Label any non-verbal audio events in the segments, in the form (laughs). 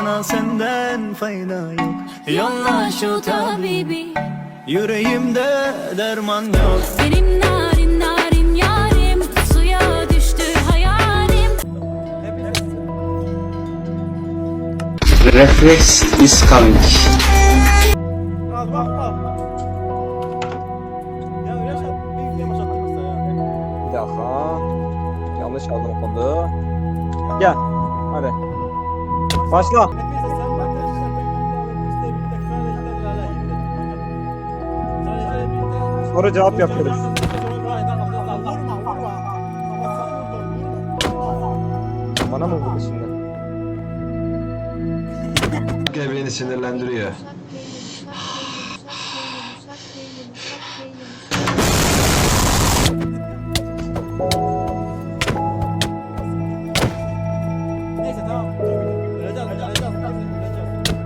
ama senden fayda yok Yolla şu tabibi Yüreğimde derman yok Benim narin narin yarim Suya düştü hayalim Reflex is coming. Al bak. Ya Reşat bir yavaş atmışsa ya. Bir dakika. Yanlış aldım kodu. Gel. Hadi. Başla. Soru cevap yapıyoruz. Bana mı vurdu şimdi? Beni sinirlendiriyor.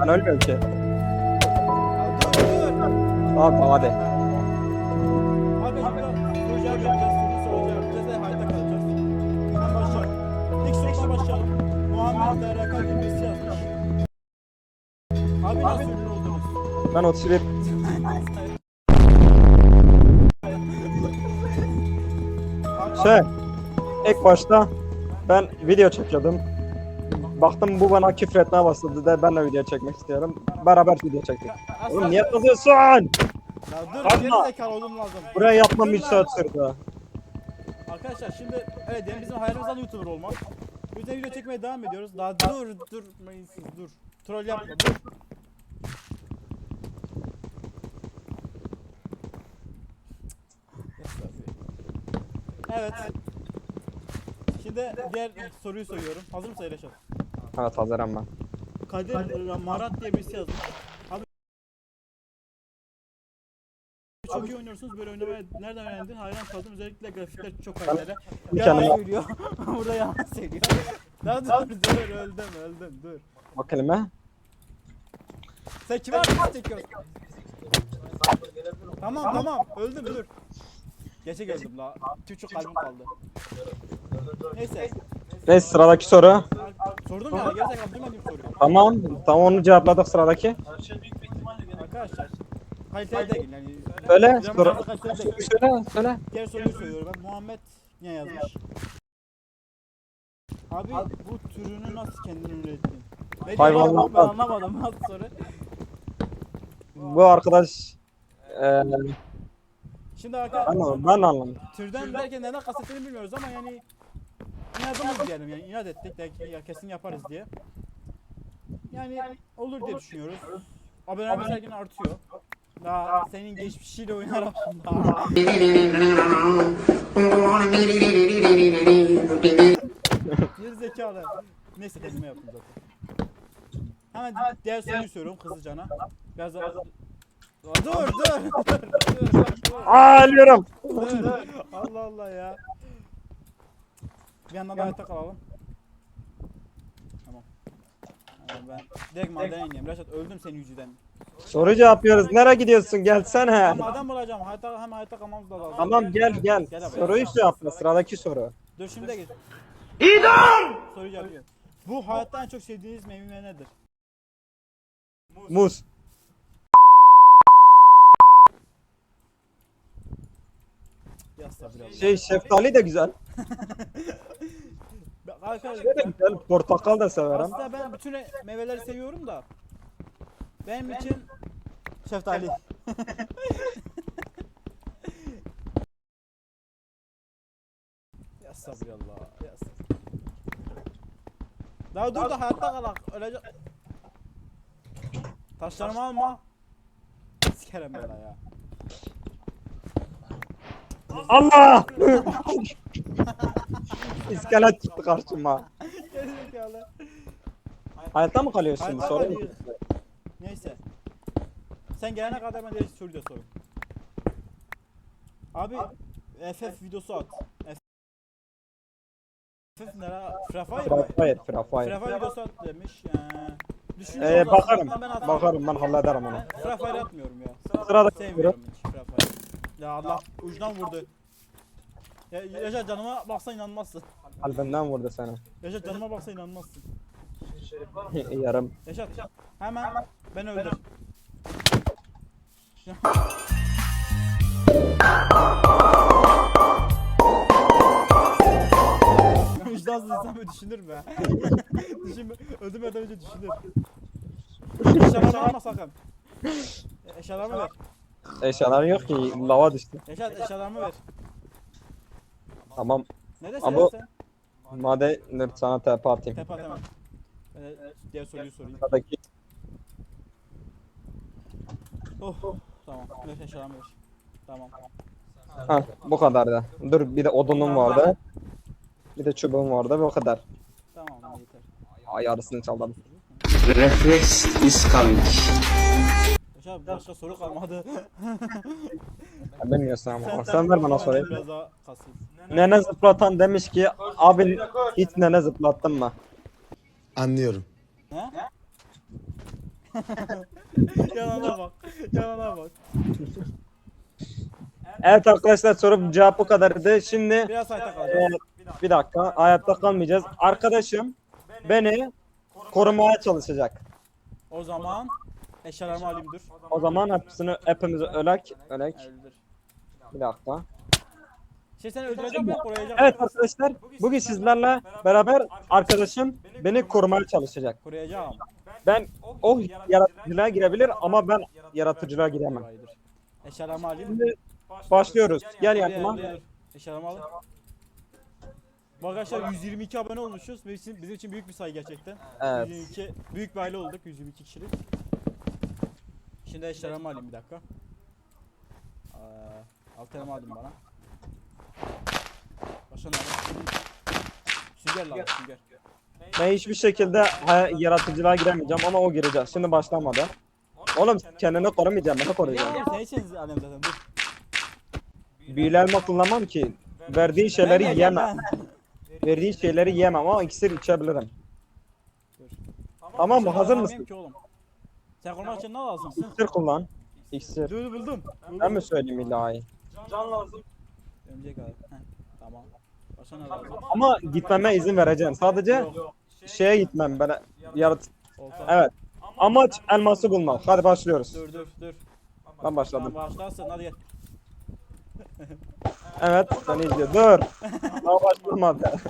Ben ölmüyorum ki. Tamam tamam hadi. Abi soru yapacağız. Muhammed Deraka Gülbesi yazmış. Abi nasıl? Ben 31. Şey. ilk başta ben video çekiyordum. Baktım bu bana küfür etmeye başladı da ben de video çekmek istiyorum. Beraber video çektik. Oğlum niye kızıyorsun? Ya dur geri zekalı olduğum lazım. Buraya yapmam Dur 3 lan. saat sürdü. Arkadaşlar şimdi evet yani bizim hayalimiz aslında YouTuber olmak. Bu yüzden video çekmeye devam ediyoruz. Daha dur dur mayınsız dur. Troll yapma dur. Evet. Şimdi diğer soruyu soruyorum. Hazır mısın Reşat? Evet hazırım ben. Kadir Marat diye birisi yazmış. Abi çok iyi oynuyorsunuz böyle oynamaya nereden öğrendin? Hayran kaldım özellikle grafikler çok kaliteli. Bir Yalan söylüyor. (laughs) Burada yalan söylüyor. Daha dur dur öldüm öldüm dur. O kelime. Sen kime arkadaş çekiyorsun? Tamam tamam öldüm dur. Gerçek öldüm la. Küçük kalbim kaldı. Neyse. Neyse sıradaki soru. Sordum ya gerizekalı duymadım soruyu. Tamam. Tamam onu cevapladık sıradaki. Arkadaşlar. Kaliteli değil yani. Söyle. Değil. Söyle. Söyle. Diğer soruyu soruyorum ben. Muhammed ne yazmış? Abi bu türünü nasıl kendin ürettin? Diyor Hayvanlardan. Ben anlamadım nasıl soru. Bu arkadaş eee Şimdi ben, arkadaşlar ben anlamadım. türden derken neden kastettiğini bilmiyoruz ama yani inadımız diyelim yani inat ettik de ya kesin yaparız diye. Yani olur diye düşünüyoruz. Abonelerimiz her gün artıyor. Daha senin geçmişiyle oynarak daha. Geri zekalı. Neyse kendime yaptım zaten. Hemen di- diğer soruyu soruyorum hızlıcana. Biraz daha... Dur dur dur dur dur. Aa ölüyorum. dur. Allah Allah ya. Bir yandan da hayatta kalalım. Tamam. Yani ben direkt madene ineyim. Reşat öldüm senin yüzünden. Soru cevaplıyoruz. Nereye gidiyorsun? Gelsene. Ama adam bulacağım. Hayatta hem hayatta kalmamız da lazım. Tamam gel gel. Gel abi. Soruyu cevapla. Sıradaki soru. Dur şimdi de git. İdam! Soru yapıyorum. Bu hayatta en çok sevdiğiniz meyve nedir? Muz. Ya sabır Allah. Şey şeftali de güzel. (laughs) Arkadaşlar Şey de güzel. Portakal da severim. aslında ben bütün meyveleri seviyorum da benim için şeftali. (laughs) ya sabır Allah. Ya sabır. Daha dur da hayatta kalak. Ölecek. Taşlarımı alma. Sikerim ben ya. Allah! (laughs) İskelet çıktı karşıma. Gerizekalı. Hayatta mı kalıyorsun? Hayatta Soru kalıyor. Neyse. Sen gelene kadar ben diğer soruyu da sorayım. Abi FF videosu at. FF ne la? Free Fire mı? Frafayet, frafayet. Free Fire videosu at demiş. Ee, Ee, bakarım. ama ben atmam. Bakarım ben hallederim onu. Free Fire atmıyorum ya. Sıradaki soru. Sevmiyorum hiç. Ya Allah ucundan vurdu. Ya Yaşar canıma baksa inanmazsın. Kalbimden vurdu seni. Yaşar canıma baksa inanmazsın. Yarım. Yaşat. Hemen ben öldür. Vicdansız insan böyle düşünür be. (laughs) Düşün, öldürmeden önce düşünür. Eşyalarımı alma sakın. Eşyalarımı ver. Eşyalar yok ki lava düştü. Yaşat eşyalarımı ver. Tamam. Neredesin Ama- lan sen? Madem sana tepe atayım. Tepe at hemen. Ben de diğer soruyu sorayım. Buradaki Oh. Tamam. Ver eşyalarımı ver. Tamam. Ha, bu kadar da. Dur bir de odunum vardı. Bir de çubuğum vardı o kadar. Tamam yeter. Ay yarısını çaldım. Reflex is coming. Yaşat başka soru kalmadı. Ya Bilmiyorsun ama. Sen ver bana soruyu. Biraz daha kasayım. Nene zıplatan demiş ki abi hiç nene zıplattın mı? Anlıyorum. He? (laughs) Yalana bak. Yalana bak. Evet arkadaşlar soru cevap bu kadardı. Şimdi Biraz e, kalacağız. bir dakika hayatta kalmayacağız. Arkadaşım beni korumaya çalışacak. O zaman eşyalarımı alayım dur. O zaman hepsini hepimizi ölek ölek. Öldür. Bir dakika. Şey seni öldüreceğim ben koruyacağım. Evet arkadaşlar bugün sizlerle beraber arkadaşım beni korumaya çalışacak. Koruyacağım. Ben o yaratıcılığa girebilir ama ben yaratıcılığa giremem. Eşyalarımı alayım. Şimdi başlıyoruz. Gel yanıma. Eşyalarımı alayım. Bu arkadaşlar 122 abone olmuşuz. Bizim için, bizim için büyük bir sayı gerçekten. Evet. 122 büyük bir aile olduk 122 kişilik. Şimdi eşyalarımı alayım bir dakika. Aa, Alterimi aldım bana. Başka ne alayım? Sünger lazım sünger. Ben hiçbir şekilde ha- yaratıcılığa giremeyeceğim ama o girecek. Şimdi başlamadı. Oğlum kendini korumayacağım, beni koruyacağım. Sen için alem zaten dur. Büyülü elma kullanmam ki. Verdiği şeyleri Ben- yemem. Verdiği şeyleri yemem ama iksir içebilirim. Tamam mı? Hazır mısın? ki oğlum. Sen korumak için ne lazımsın? İksir kullan. İksir. Dur buldum. Ben mi söyleyeyim ilahi? Örümcek abi. Heh, tamam. Başka ne lazım? Ama gitmeme izin vereceksin. Sadece Yok. şeye gitmem. Böyle yarat. Olta. Evet. Amaç elması bulmak. Hadi başlıyoruz. Dur dur dur. Ben başladım. Tamam başlarsın hadi gel. Evet, seni izliyor. Dur. (laughs) Daha başlamadı. (laughs)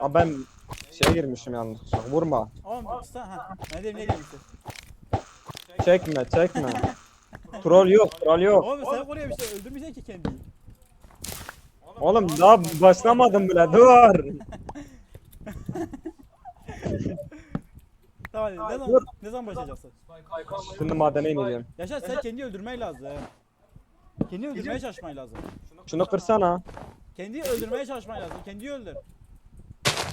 Aa ben şeye girmişim yanlışlıkla. Vurma. Oğlum kısa ha. Ne diyeyim ne diyeyim işte. Çekme, çekme. Troll yok, troll yok. Oğlum sen koruyor bir şey öldürmeyeceksin ki kendini. Oğlum daha başlamadım bile. Dur. (laughs) Tamam hadi. Ne zaman, ne zaman başlayacaksın? Şimdi madene ineceğim. Yaşar sen kendi öldürmeyi lazım. Kendi öldürmeye çalışman lazım. Şunu kırsana. Kendi öldürmeye çalışman lazım. Kendi öldür.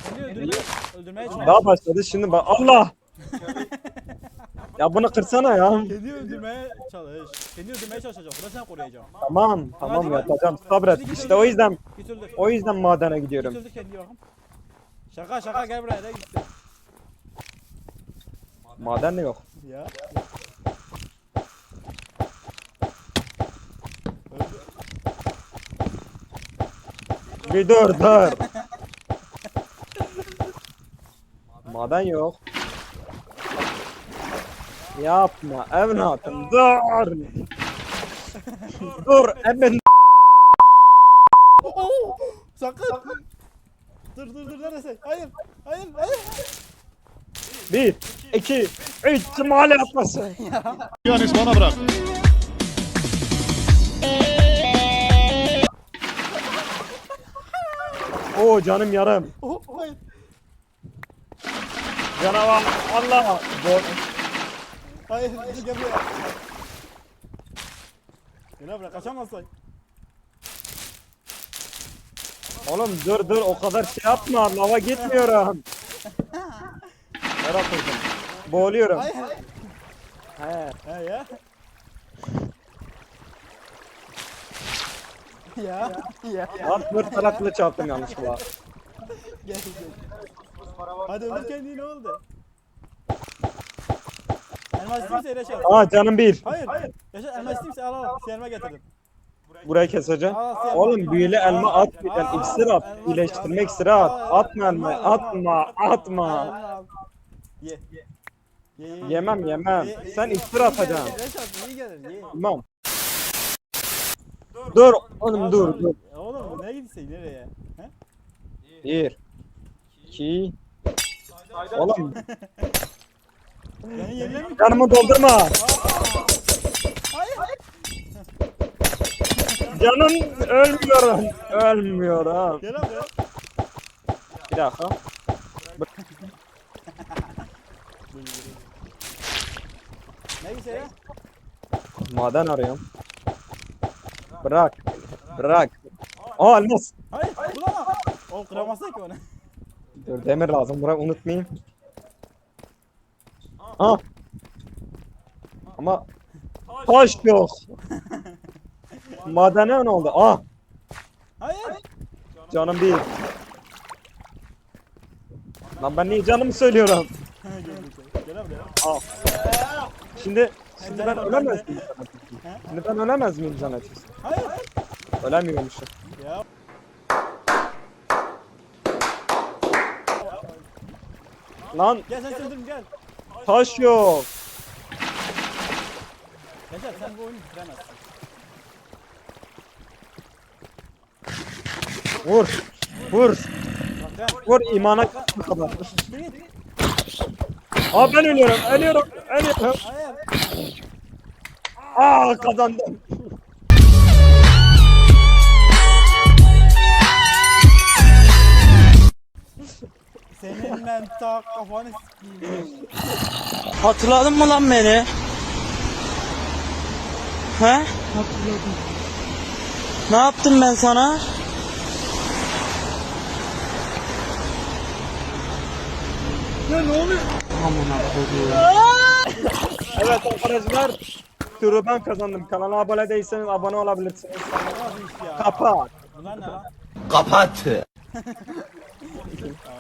Kendi öldürmeye, öldürmeye çalış. Daha başladı şimdi bak. Allah. (laughs) ya bunu kırsana ya. Kendi öldürmeye çalış. Kendi öldürmeye çalışacaksın. Ben seni koruyacağım. Tamam, tamam yapacağım. Sabret. İşte o yüzden Git öldür. o yüzden madene Git gidiyorum. öldür. Şaka şaka gel buraya da git. Maden de yok. Ya. Bir dur dur. Maden yok. Yapma evlatım dur. dur emin. Oo! Sakın. Dur dur dur neresi? Hayır. Hayır hayır. Bir, iki, üç cumali atması. Oo canım yarım. Oh, hayır. Canavar Allah. Bo Hayır. Gel buraya. Gel buraya kaçamazsın. Oğlum dur dur o kadar şey yapma lava gitmiyorum. Nereye koydum? Boğuluyorum. Hayır. He. He ya. ya. Ya. Lan dur taraflı çarptım yanlışlıkla. Gel gel. Hadi öldür kendini ne oldu? Elmas istiyorsa yere çal. Aa canım bir. Hayır. Yaşar elmas istiyorsa al al. Elime getirdim. Burayı keseceğim. Sen- Oğlum büyülü elma at bir al, iksir at. İyileştirme iksiri at. Atma elma. Atma. Atma. Ye. Ye, ye, ye. Yemem yemem. Ye, ye, Sen iksir atacaksın. gelir, Reşat, iyi gelir, ye. Tamam. Dur oğlum dur dur. Oğlum ne gitsin nereye? He? Bir. iki. Oğlum Beni yerine mi? canımı doldurma. Canım ölmüyorum. Ölmüyorum. Gel abi. Bir dakika. Ne gitsin ya? Maden arıyorum. Bırak. Bırak. Aa elmas. Hayır bulama. O kıramazsın ki onu. Dur demir lazım. Bırak unutmayayım. Ha. Ama taş yok. (laughs) Madene ne oldu? Ah Hayır. canım değil. Lan ben niye canımı söylüyorum? Gel, gel, gel. Gel abi ya. Al. Şimdi şimdi ben ölemez miyim? Şimdi ben ölemez miyim can açısı? Hayır. Ölemiyormuşum. Ya. Lan Gel sen sürdüm gel. taş yok. Yaşar sen bu oyunu bitiremezsin. Vur. Vur. Bak ben. Vur imana kadar. Git. Aa ben ölüyorum. Ölüyorum. Ölüyorum. Hayır. Aa kazandım. Senin ben ta kafanı sikeyim. Hatırladın mı lan beni? He? Hatırladım. Ne yaptım ben sana? Evet arkadaşlar. Turu ben kazandım. Kanala abone değilseniz abone olabilirsiniz. Ya? Kapat. Ne kapat. (laughs)